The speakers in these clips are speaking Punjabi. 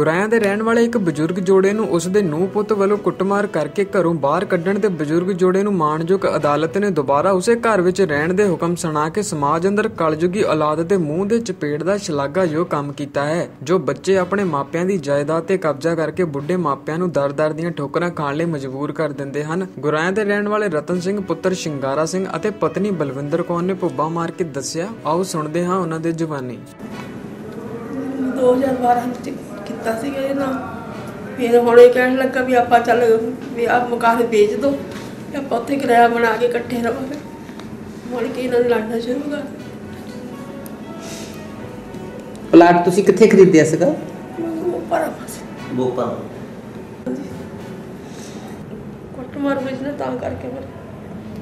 ਗੁਰਾਇਆਂ ਦੇ ਰਹਿਣ ਵਾਲੇ ਇੱਕ ਬਜ਼ੁਰਗ ਜੋੜੇ ਨੂੰ ਉਸ ਦੇ ਨੂੰਹ ਪੁੱਤ ਵੱਲੋਂ ਕੁੱਟਮਾਰ ਕਰਕੇ ਘਰੋਂ ਬਾਹਰ ਕੱਢਣ ਤੇ ਬਜ਼ੁਰਗ ਜੋੜੇ ਨੂੰ ਮਾਣਯੋਗ ਅਦਾਲਤ ਨੇ ਦੁਬਾਰਾ ਉਸੇ ਘਰ ਵਿੱਚ ਰਹਿਣ ਦੇ ਹੁਕਮ ਸੁਣਾ ਕੇ ਸਮਾਜ ਅੰਦਰ ਕਲਯੁਗੀ ਔਲਾਦ ਦੇ ਮੂੰਹ ਦੇ ਚਪੇੜ ਦਾ ਸ਼ਲਾਘਾਯੋਗ ਕੰਮ ਕੀਤਾ ਹੈ, ਜੋ ਬੱਚੇ ਆਪਣੇ ਮਾਪਿਆਂ ਦੀ ਜਾਇਦਾਦ ਤੇ ਕਬਜ਼ਾ ਕਰਕੇ ਬੁੱਢੇ ਮਾਪਿਆਂ ਨੂੰ ਦਰ-ਦਰ ਦੀਆਂ ਠੋਕਰਾਂ ਖਾਣ ਲਈ ਮਜਬੂਰ ਕਰ ਦਿੰਦੇ ਹਨ। ਗੁਰਾਇਆਂ ਦੇ ਰਹਿਣ ਵਾਲੇ ਰਤਨ ਸਿੰਘ ਪੁੱਤਰ ਸ਼ਿੰਗਾਰਾ ਸਿੰਘ ਅਤੇ ਪਤਨੀ ਬਲਵਿੰਦਰ ਕੌਰ ਨੇ ਭੁੱਬਾ ਮਾਰ ਕੇ ਦੱਸਿਆ, ਆਓ ਸੁਣਦੇ ਹਾਂ ਉਹਨਾਂ ਦੇ ਜ਼ੁਬਾਨੀ 2012 ਚ ਕੀਤਾ ਸੀਗਾ ਇਹ ਨਾ ਫਿਰ ਹੁਣ ਇਹ ਕਹਿਣ ਲੱਗਾ ਵੀ ਆਪਾਂ ਚੱਲ ਵੀ ਆਪ ਮਕਾਨ ਵੇਚ ਦੋ ਤੇ ਆਪਾਂ ਉੱਥੇ ਕਿਰਾਇਆ ਬਣਾ ਕੇ ਇਕੱਠੇ ਰਵਾਂਗੇ। ਮੁੜ ਕੇ ਇਹਨਾਂ ਨੇ ਲੜਨਾ ਸ਼ੁਰੂ ਕਰ ਪਲਾਟ ਤੁਸੀਂ ਕਿੱਥੇ ਖਰੀਦਿਆ ਸੀਗਾ? ਉਹ ਪਰ ਕੁੱਟ ਮਾਰ ਵਿੱਚ ਨਾ ਤਾਂ ਕਰਕੇ ਮਰ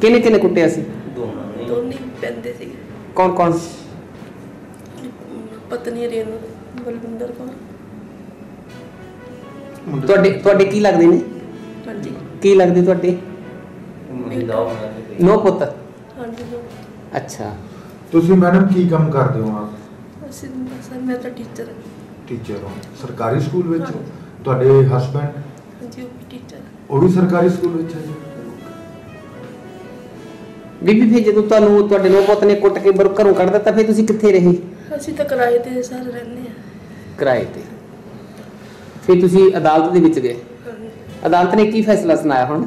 ਕਿਹਨੇ ਕਿਹਨੇ ਕੁੱਟਿਆ ਸੀ? ਦੋਨਾਂ ਨੇ। ਦੋਨੇ ਹੀ ਪੈਂਦੇ ਸੀ ਕੌਣ ਕੌਣ? ਪਤਨੀ ਰੇਨੂ ਬਲਵਿੰਦਰ ਕੌਰ। ਤੁਹਾਡੇ ਤੁਹਾਡੇ ਕੀ ਲੱਗਦੇ ਨੇ? ਹਾਂਜੀ। ਕੀ ਲੱਗਦੇ ਤੁਹਾਡੇ? ਨੋ ਪੁੱਤ? ਹਾਂਜੀ ਅੱਛਾ। ਤੁਸੀਂ ਮੈਡਮ ਕੀ ਕੰਮ ਕਰਦੇ ਹੋ ਆਪ? ਅਸੀਂ ਸਰ ਮੈਂ ਤਾਂ ਟੀਚਰ ਟੀਚਰ ਹੋ। ਸਰਕਾਰੀ ਸਕੂਲ ਵਿੱਚ। ਤੁਹਾਡੇ ਹਸਬੰਡ ਹਾਂਜੀ ਉਹ ਟੀਚਰ ਉਹ ਵੀ ਸਰਕਾਰੀ ਸਕੂਲ ਵਿੱਚ ਹੈ ਜੀ? ਬੀਬੀ ਫਿਰ ਜਦੋਂ ਤੁਹਾਨੂੰ ਤੁਹਾਡੇ ਨੋ ਪੁੱਤ ਨੇ ਕੁੱਟ ਕੇ ਬਰ ਘਰੋਂ ਕੱਢ ਦਿੱਤਾ ਫਿਰ ਤੁਸੀਂ ਕਿੱਥੇ ਰਹੇ? ਅਸੀਂ ਤਾਂ ਕਿਰਾਏ ਤੇ ਸਰ ਰਹਿੰਦੇ ਆ ਕਿਰਾਏ ਤੇ। ਫਿਰ ਤੁਸੀਂ ਅਦਾਲਤ ਦੇ ਵਿੱਚ ਗਏ। ਅਦਾਲਤ ਨੇ ਕੀ ਫੈਸਲਾ ਸੁਣਾਇਆ ਹੁਣ?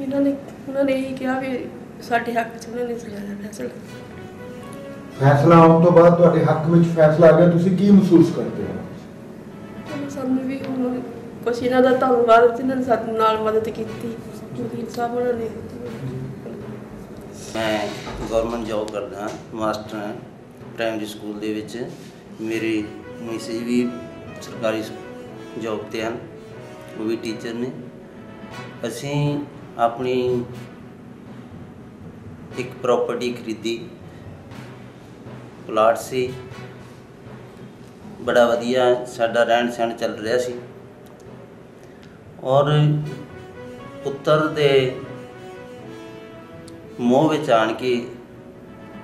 ਇਹਨਾਂ ਨੇ ਉਹਨਾਂ ਨੇ ਇਹ ਕਿਹਾ ਵੀ ਸਾਡੇ ਹੱਕ 'ਚ ਉਹਨਾਂ ਨੇ ਸੁਣਾਇਆ ਫੈਸਲਾ। ਫੈਸਲਾ ਆਉਣ ਤੋਂ ਬਾਅਦ ਤੁਹਾਡੇ ਹੱਕ ਵਿੱਚ ਫੈਸਲਾ ਆ ਗਿਆ। ਤੁਸੀਂ ਕੀ ਮਹਿਸੂਸ ਕਰਦੇ ਹੋ? ਉਹਨਾਂ ਸਾਨੂੰ ਵੀ ਹੁਣ ਕੁਛ ਇਹਨਾਂ ਦਾ ਧੰਨਵਾਦ ਜਿਨ੍ਹਾਂ ਨੇ ਸਾਡੇ ਨਾਲ ਮਦਦ ਕੀਤੀ। ਵਕੀਲ ਸਾਹਿਬ ਉਹਨਾਂ ਨੇ। ਮੈਂ ਗਵਰਨਮੈਂਟ ਜੌਬ ਕਰਦਾ ਮਾਸਟਰ ਹਾਂ ਪ੍ਰਾਇਮਰੀ ਸਕੂਲ ਦੇ ਵਿੱਚ। ਮੇਰੇ ਮਿਸਿਸ ਵੀ ਸਰਕਾਰੀ ਜੋਬ ਤੇ ਹਨ। ਉਹ ਵੀ ਟੀਚਰ ਨੇ। ਅਸੀਂ ਆਪਣੀ ਇੱਕ ਪ੍ਰਾਪਰਟੀ ਖਰੀਦੀ। ਪਲਾਟ ਸੀ। ਬੜਾ ਵਧੀਆ ਸਾਡਾ ਰਹਿਣ ਸਹਿਣ ਚੱਲ ਰਿਹਾ ਸੀ। ਔਰ ਪੁੱਤਰ ਦੇ ਮੋਹ ਵਿੱਚ ਆਣ ਕੇ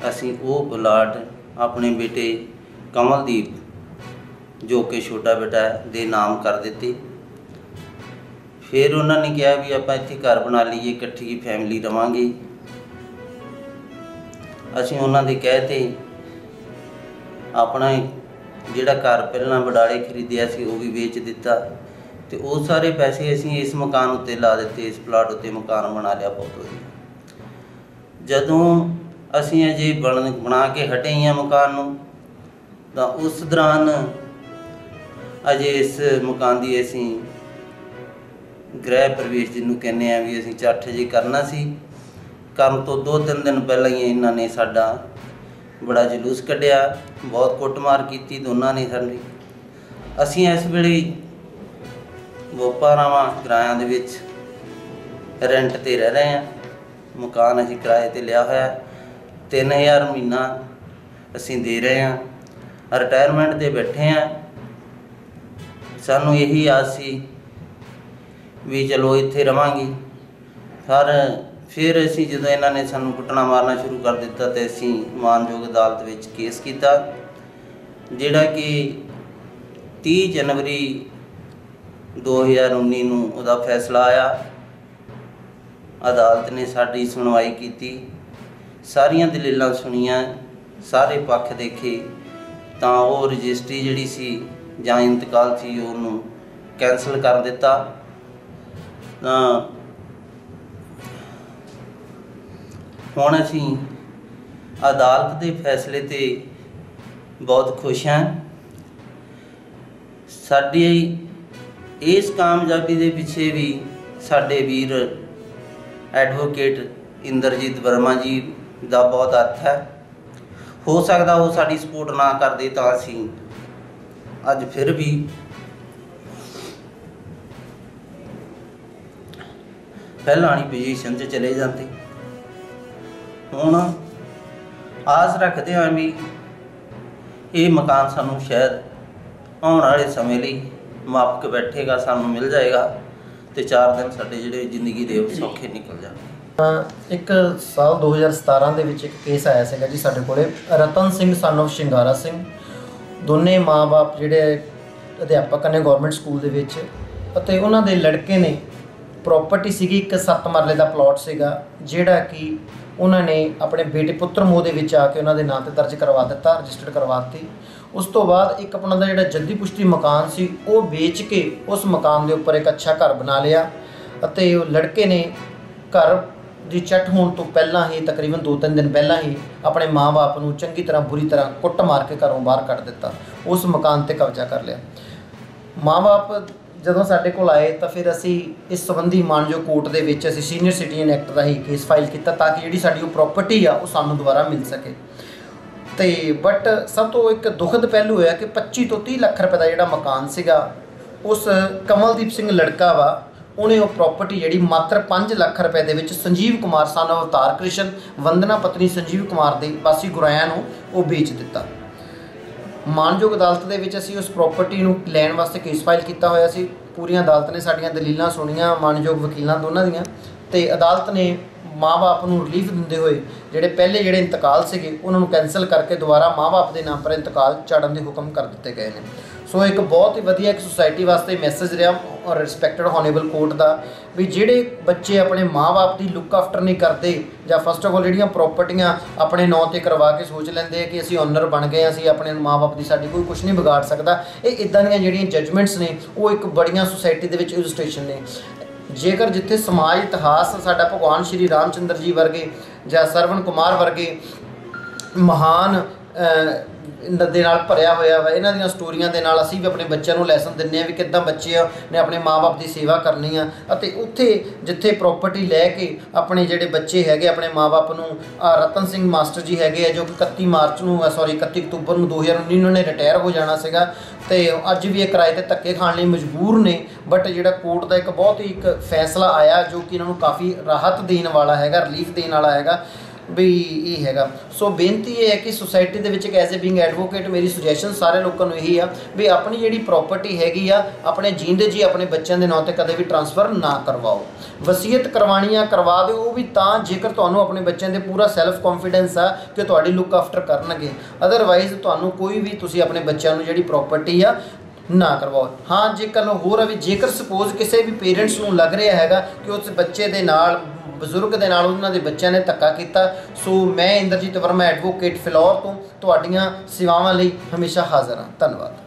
ਅਸੀਂ ਉਹ ਪਲਾਟ ਆਪਣੇ ਬੇਟੇ ਕਮਲਦੀਪ ਜੋ ਕਿ ਛੋਟਾ ਬੇਟਾ ਦੇ ਨਾਮ ਕਰ ਦਿੱਤੀ। ਫਿਰ ਉਹਨਾਂ ਨੇ ਕਿਹਾ ਵੀ ਆਪਾਂ ਇੱਥੇ ਘਰ ਬਣਾ ਲਈਏ, ਇਕੱਠੀ ਫੈਮਿਲੀ ਰਵਾਂਗੇ। ਅਸੀਂ ਉਹਨਾਂ ਦੇ ਕਹੇ ਤੇ ਆਪਣਾ ਜਿਹੜਾ ਘਰ ਪਹਿਲਾਂ ਬਡਾਲੇ ਖਰੀਦਿਆ ਸੀ, ਉਹ ਵੀ ਵੇਚ ਦਿੱਤਾ। ਤੇ ਉਹ ਸਾਰੇ ਪੈਸੇ ਅਸੀਂ ਇਸ ਮਕਾਨ ਉੱਤੇ ਲਾ ਦਿੱਤੇ, ਇਸ ਪਲਾਟ ਉੱਤੇ ਮਕਾਨ ਬਣਾ ਲਿਆ ਬਹੁਤ ਵਧੀਆ। ਜਦੋਂ ਅਸੀਂ ਅਜੇ ਬਣ, ਬਣਾ ਕੇ ਹਟੇ ਹਾਂ ਮਕਾਨ ਨੂੰ, ਤਾਂ ਉਸ ਦੌਰਾਨ ਅਜੇ ਇਸ ਮਕਾਨ ਦੀ ਅਸੀਂ ਗ੍ਰਹਿ ਪ੍ਰਵੇਸ਼ ਜਿਹਨੂੰ ਕਹਿੰਦੇ ਆ ਵੀ ਅਸੀਂ ਚੱਠ ਜੇ ਕਰਨਾ ਸੀ ਕਰਨ ਤੋਂ ਦੋ ਤਿੰਨ ਦਿਨ ਪਹਿਲਾਂ ਹੀ ਇਹਨਾਂ ਨੇ ਸਾਡਾ ਬੜਾ ਜਲੂਸ ਕੱਢਿਆ, ਬਹੁਤ ਕੁੱਟਮਾਰ ਕੀਤੀ ਦੋਨਾਂ ਨੇ ਸਾਡੀ ਅਸੀਂ ਇਸ ਵੇਲੇ ਗੋਪਾਰਾਵਾਂ ਕਿਰਾਇਆਂ ਦੇ ਵਿੱਚ ਰੈਂਟ ਤੇ ਰਹਿ ਰਹੇ ਹਾਂ। ਮਕਾਨ ਅਸੀਂ ਕਿਰਾਏ ਤੇ ਲਿਆ ਹੋਇਆ ਹੈ। 3000 ਮਹੀਨਾ ਅਸੀਂ ਦੇ ਰਹੇ ਹਾਂ। ਰਿਟਾਇਰਮੈਂਟ ਤੇ ਬੈਠੇ ਹਾਂ। ਸਾਨੂੰ ਇਹੀ ਆਸ ਸੀ ਵੀ ਚਲੋ ਇੱਥੇ ਰਵਾਂਗੇ। ਪਰ ਫਿਰ ਅਸੀਂ ਜਦੋਂ ਇਹਨਾਂ ਨੇ ਸਾਨੂੰ ਕੁੱਟਣਾ ਮਾਰਨਾ ਸ਼ੁਰੂ ਕਰ ਦਿੱਤਾ ਤੇ ਅਸੀਂ ਮਾਨਯੋਗ ਅਦਾਲਤ ਵਿੱਚ ਕੇਸ ਕੀਤਾ, ਜਿਹੜਾ ਕਿ 30 ਜਨਵਰੀ 2019 ਨੂੰ ਉਹਦਾ ਫੈਸਲਾ ਆਇਆ। ਅਦਾਲਤ ਨੇ ਸਾਡੀ ਸੁਣਵਾਈ ਕੀਤੀ। ਸਾਰੀਆਂ ਦਲੀਲਾਂ ਸੁਣੀਆਂ, ਸਾਰੇ ਪੱਖ ਦੇਖੇ ਤਾਂ ਉਹ ਰਜਿਸਟਰੀ ਜਿਹੜੀ ਸੀ ਜਾਂ ਇੰਤਕਾਲ ਸੀ, ਉਹਨੂੰ ਕੈਨਸਲ ਕਰ ਦਿੱਤਾ। ਤਾਂ ਹੁਣ ਅਸੀਂ ਅਦਾਲਤ ਦੇ ਫੈਸਲੇ ਤੇ ਬਹੁਤ ਖੁਸ਼ ਹਾਂ। ਸਾਡੀ ਇਸ ਕਾਮਯਾਬੀ ਦੇ ਪਿੱਛੇ ਵੀ ਸਾਡੇ ਵੀਰ ਐਡਵੋਕੇਟ ਇੰਦਰਜੀਤ ਵਰਮਾ ਜੀ ਦਾ ਬਹੁਤ ਹੱਥ ਹੈ। ਹੋ ਸਕਦਾ ਉਹ ਸਾਡੀ ਸਪੋਰਟ ਨਾ ਕਰਦੇ ਤਾਂ ਅਸੀਂ ਅੱਜ ਫਿਰ ਵੀ ਪਹਿਲਾਂ ਵਾਲੀ ਪੋਜੀਸ਼ਨ 'ਚ ਚਲੇ ਜਾਂਦੇ। ਹੁਣ ਆਸ ਰੱਖਦੇ ਹਾਂ ਵੀ ਇਹ ਮਕਾਨ ਸਾਨੂੰ ਸ਼ਾਇਦ ਆਉਣ ਵਾਲੇ ਸਮੇਂ ਲਈ ਮਾਪਕ ਬੈਠੇਗਾ, ਸਾਨੂੰ ਮਿਲ ਜਾਏਗਾ ਤੇ 4 ਦਿਨ ਸਾਡੇ ਜਿਹੜੇ ਜ਼ਿੰਦਗੀ ਦੇ ਸੌਖੇ ਨਿਕਲ ਜਾਣਗੇ। ਇੱਕ ਸਾਲ 2017 ਦੇ ਵਿੱਚ ਇੱਕ ਕੇਸ ਆਇਆ ਸੀਗਾ ਜੀ ਸਾਡੇ ਕੋਲੇ। Ratan Singh, son of Shingara Singh. ਦੋਨੇ ਮਾਪੇ ਜਿਹੜੇ ਅਧਿਆਪਕ ਨੇ ਗਵਰਨਮੈਂਟ ਸਕੂਲ ਦੇ ਵਿੱਚ ਅਤੇ ਉਹਨਾਂ ਦੇ ਲੜਕੇ ਨੇ ਪ੍ਰਾਪਰਟੀ ਸੀਗੀ, ਇੱਕ ਸੱਤ ਮਰਲੇ ਦਾ ਪਲਾਟ ਸੀਗਾ, ਜਿਹੜਾ ਕਿ ਉਹਨਾਂ ਨੇ ਆਪਣੇ ਬੇਟੇ ਪੁੱਤਰ ਮੋਹ ਦੇ ਵਿੱਚ ਆ ਕੇ ਉਹਨਾਂ ਦੇ ਨਾਂ ਤੇ ਦਰਜ ਕਰਵਾ ਦਿੱਤਾ ਰਜਿਸਟਰਡ ਕਰਵਾ ਦਿੱਤੀ। ਉਸ ਤੋਂ ਬਾਅਦ ਇੱਕ ਆਪਣਾ ਦਾ ਜਿਹੜਾ ਜੱਦੀ ਪੁਸ਼ਤੀ ਮਕਾਨ ਸੀ, ਉਹ ਵੇਚ ਕੇ ਉਸ ਮਕਾਨ ਦੇ ਉੱਪਰ ਇੱਕ ਅੱਛਾ ਘਰ ਬਣਾ ਲਿਆ ਅਤੇ ਉਹ ਲੜਕੇ ਨੇ ਘਰ ਦੀ ਚੱਟ ਹੋਣ ਤੋਂ ਪਹਿਲਾਂ ਹੀ, ਤਕਰੀਬਨ 2-3 ਦਿਨ ਪਹਿਲਾਂ ਹੀ ਆਪਣੇ ਮਾਂ-ਬਾਪ ਨੂੰ ਚੰਗੀ ਤਰ੍ਹਾਂ ਬੁਰੀ ਤਰ੍ਹਾਂ ਕੁੱਟ ਮਾਰ ਕੇ ਘਰੋਂ ਬਾਹਰ ਕੱਢ ਦਿੱਤਾ। ਉਸ ਮਕਾਨ ਤੇ ਕਬਜ਼ਾ ਕਰ ਲਿਆ। ਮਾਂ-ਬਾਪ ਜਦੋਂ ਸਾਡੇ ਕੋਲ ਆਏ ਤਾਂ ਫਿਰ ਅਸੀਂ ਇਸ ਸੰਬੰਧੀ ਮਾਨਜੋ ਕੋਰਟ ਦੇ ਵਿੱਚ ਅਸੀਂ ਸੀਨੀਅਰ ਸਿਟੀਜ਼ਨ ਐਕਟ ਦਾ ਹੀ ਕੇਸ ਫਾਈਲ ਕੀਤਾ ਤਾਂ ਕਿ ਜਿਹੜੀ ਸਾਡੀ ਉਹ ਪ੍ਰਾਪਰਟੀ ਆ, ਉਹ ਸਾਨੂੰ ਦੁਬਾਰਾ ਮਿਲ ਸਕੇ। ਤੇ ਬਟ ਸਭ ਤੋਂ ਇੱਕ ਦੁਖਦ ਪਹਿਲੂ ਹੈ ਕਿ 25 ਤੋਂ 30 ਲੱਖ ਰੁਪਏ ਦਾ ਜਿਹੜਾ ਮਕਾਨ ਸੀਗਾ, ਉਸ ਕਮਲਦੀਪ ਸਿੰਘ ਲੜਕਾ ਵਾ ਉਹਨੇ ਉਹ ਪ੍ਰਾਪਰਟੀ ਜਿਹੜੀ ਮਾਤਰ 5 ਲੱਖ ਰੁਪਏ ਦੇ ਵਿੱਚ ਸੰਜੀਵ ਕੁਮਾਰ ਸਨ, ਅਵਤਾਰ ਕ੍ਰਿਸ਼ਨ, ਵੰਦਨਾ ਪਤਨੀ ਸੰਜੀਵ ਕੁਮਾਰ ਦੇ ਵਾਸੀ ਗੁਰਾਇਆਂ ਨੂੰ ਉਹ ਵੇਚ ਦਿੱਤਾ। ਮਾਨਯੋਗ ਅਦਾਲਤ ਦੇ ਵਿੱਚ ਅਸੀਂ ਉਸ ਪ੍ਰਾਪਰਟੀ ਨੂੰ ਲੈਣ ਵਾਸਤੇ ਕੇਸ ਫਾਈਲ ਕੀਤਾ ਹੋਇਆ ਸੀ। ਪੂਰੀਆਂ ਅਦਾਲਤ ਨੇ ਸਾਡੀਆਂ ਦਲੀਲਾਂ ਸੁਣੀਆਂ, ਮਾਨਯੋਗ ਵਕੀਲਾਂ ਦੋਨਾਂ ਦੀਆਂ ਤੇ ਅਦਾਲਤ ਨੇ ਮਾਂ-ਬਾਪ ਨੂੰ ਰਿਲੀਫ ਦਿੰਦੇ ਹੋਏ ਜਿਹੜੇ ਪਹਿਲੇ ਜਿਹੜੇ ਇੰਤਕਾਲ ਸੀਗੇ, ਉਹਨਾਂ ਨੂੰ ਕੈਨਸਲ ਕਰਕੇ ਦੁਬਾਰਾ ਮਾਂ-ਬਾਪ ਦੇ ਨਾਮ ਪਰ ਇੰਤਕਾਲ ਚਾੜਨ ਦੇ ਹੁਕਮ ਕਰ ਦਿੱਤੇ ਗਏ ਨੇ। ਸੋ ਇੱਕ ਬਹੁਤ ਹੀ ਵਧੀਆ ਇੱਕ ਸੁਸਾਇਟੀ ਵਾਸਤੇ ਮੈਸੇਜ ਰਿਹਾ। ਔਰ ਰਿਸਪੈਕਟਡ ਹੋਨੇਬਲ ਕੋਰਟ ਦਾ ਵੀ ਜਿਹੜੇ ਬੱਚੇ ਆਪਣੇ ਮਾਂ-ਬਾਪ ਦੀ ਲੁੱਕ ਆਫਟਰ ਨਹੀਂ ਕਰਦੇ ਜਾਂ ਫਸਟ ਆਫ ਆਲ ਜਿਹੜੀਆਂ ਪ੍ਰਾਪਰਟੀਆਂ ਆਪਣੇ ਨਾਂ ਤੇ ਕਰਵਾ ਕੇ ਸੋਚ ਲੈਂਦੇ ਆ ਕਿ ਅਸੀਂ ਓਨਰ ਬਣ ਗਏ ਹਾਂ, ਅਸੀਂ ਆਪਣੇ ਮਾਂ-ਬਾਪ ਦੀ ਸਾਡੀ ਕੋਈ ਕੁਝ ਨਹੀਂ ਵਿਗਾੜ ਸਕਦਾ ਇਹ ਇਦਾਂ ਦੀਆਂ ਜਿਹੜੀਆਂ ਜਜਮੈਂਟਸ ਨੇ ਉਹ ਇੱਕ ਬੜੀਆਂ ਸੁਸਾਇਟੀ ਦੇ ਵਿੱਚ ਇਲਸਟ੍ਰੇਸ਼ਨ ਨੇ। ਜੇਕਰ ਜਿੱਥੇ ਸਮਾਜ ਇਤਿਹਾਸ ਸਾਡਾ ਭਗਵਾਨ ਸ਼੍ਰੀ ਰਾਮਚੰਦਰ ਜੀ ਵਰਗੇ ਜਾਂ ਸਰਵਣ ਕੁਮਾਰ ਵਰਗੇ ਮਹਾਨ ਦੇ ਨਾਲ ਭਰਿਆ ਹੋਇਆ ਵਾ, ਇਹਨਾਂ ਦੀਆਂ ਸਟੋਰੀਆਂ ਦੇ ਨਾਲ ਅਸੀਂ ਵੀ ਆਪਣੇ ਬੱਚਿਆਂ ਨੂੰ ਲੈਸਨ ਦਿੰਨੇ ਆ ਵੀ ਕਿੱਦਾਂ ਬੱਚੇ ਆ, ਨੇ ਆਪਣੇ ਮਾਪੇ ਦੀ ਸੇਵਾ ਕਰਨੀ ਆ। ਅਤੇ ਉੱਥੇ ਜਿੱਥੇ ਪ੍ਰਾਪਰਟੀ ਲੈ ਕੇ ਆਪਣੇ ਜਿਹੜੇ ਬੱਚੇ ਹੈਗੇ, ਆਪਣੇ ਮਾਪੇ ਨੂੰ ਰਤਨ ਸਿੰਘ ਮਾਸਟਰ ਜੀ ਹੈਗੇ ਆ, ਜੋ ਕਿ 31 ਮਾਰਚ ਨੂੰ ਸੌਰੀ 31 ਅਕਤੂਬਰ ਨੂੰ 2019 ਨੂੰ ਨੇ ਰਿਟਾਇਰ ਹੋ ਜਾਣਾ ਸੀਗਾ। ਤੇ ਅੱਜ ਵੀ ਇਹ ਕਿਰਾਏ ਤੇ ਧੱਕੇ ਖਾਣ ਲਈ ਮਜਬੂਰ ਨੇ ਬਟ ਜਿਹੜਾ ਕੋਰਟ ਦਾ ਇੱਕ ਬਹੁਤ ਹੀ ਇੱਕ ਫੈਸਲਾ ਆਇਆ, ਜੋ ਕਿ ਇਹਨਾਂ ਨੂੰ ਕਾਫੀ ਰਾਹਤ ਦੇਣ ਵਾਲਾ ਹੈਗਾ ਰਿਲੀਫ ਦੇਣ ਵਾਲਾ ਹੈਗਾ। ਵੀ ਇਹ ਹੈਗਾ। ਸੋ ਬੇਨਤੀ ਇਹ ਹੈ ਕਿ ਸੋਸਾਇਟੀ ਦੇ ਵਿੱਚ ਇੱਕ ਐਜ਼ ਅ ਬੀਇੰਗ ਐਡਵੋਕੇਟ ਮੇਰੀ ਸੁਜੈਸ਼ਨ ਸਾਰੇ ਲੋਕਾਂ ਨੂੰ ਇਹੀ ਆ ਵੀ ਆਪਣੀ ਜਿਹੜੀ ਪ੍ਰਾਪਰਟੀ ਹੈਗੀ ਆ, ਆਪਣੇ ਜੀਂਦੇ ਜੀ, ਆਪਣੇ ਬੱਚਿਆਂ ਦੇ ਨਾਂ ਤੇ ਕਦੇ ਵੀ ਟਰਾਂਸਫਰ ਨਾ ਕਰਵਾਓ। ਵਸੀਅਤ ਕਰਵਾਉਣੀ ਆ ਕਰਵਾ ਦਿਓ ਉਹ ਵੀ ਤਾਂ ਜੇਕਰ ਤੁਹਾਨੂੰ ਆਪਣੇ ਬੱਚਿਆਂ ਦੇ ਪੂਰਾ ਸੈਲਫ ਕੌਨਫੀਡੈਂਸ ਆ ਕਿ ਤੁਹਾਡੀ ਲੁੱਕ ਆਫਟਰ ਕਰਨਗੇ। ਅਦਰਵਾਈਜ਼ ਤੁਹਾਨੂੰ ਕੋਈ ਵੀ ਤੁਸੀਂ ਆਪਣੇ ਬੱਚਿਆਂ ਨੂੰ ਜਿਹੜੀ ਪ੍ਰਾਪਰਟੀ ਆ ਨਾ ਕਰਵਾਓ। ਹਾਂ, ਜੇਕਰ ਹੋਰ ਆ ਵੀ ਜੇਕਰ ਸਪੋਜ਼ ਕਿਸੇ ਵੀ ਪੇਰੈਂਟਸ ਨੂੰ ਲੱਗ ਰਿਹਾ ਹੈਗਾ ਕਿ ਉਸ ਬੱਚੇ ਦੇ ਨਾਲ ਬਜ਼ੁਰਗ ਦੇ ਨਾਲ ਉਹਨਾਂ ਦੇ ਬੱਚਿਆਂ ਨੇ ਧੱਕਾ ਕੀਤਾ। ਸੋ ਮੈਂ ਇੰਦਰਜੀਤ ਵਰਮਾ ਐਡਵੋਕੇਟ ਫਿਲੌਰ ਤੋਂ ਤੁਹਾਡੀਆਂ ਸੇਵਾਵਾਂ ਲਈ ਹਮੇਸ਼ਾ ਹਾਜ਼ਰ ਹਾਂ। ਧੰਨਵਾਦ।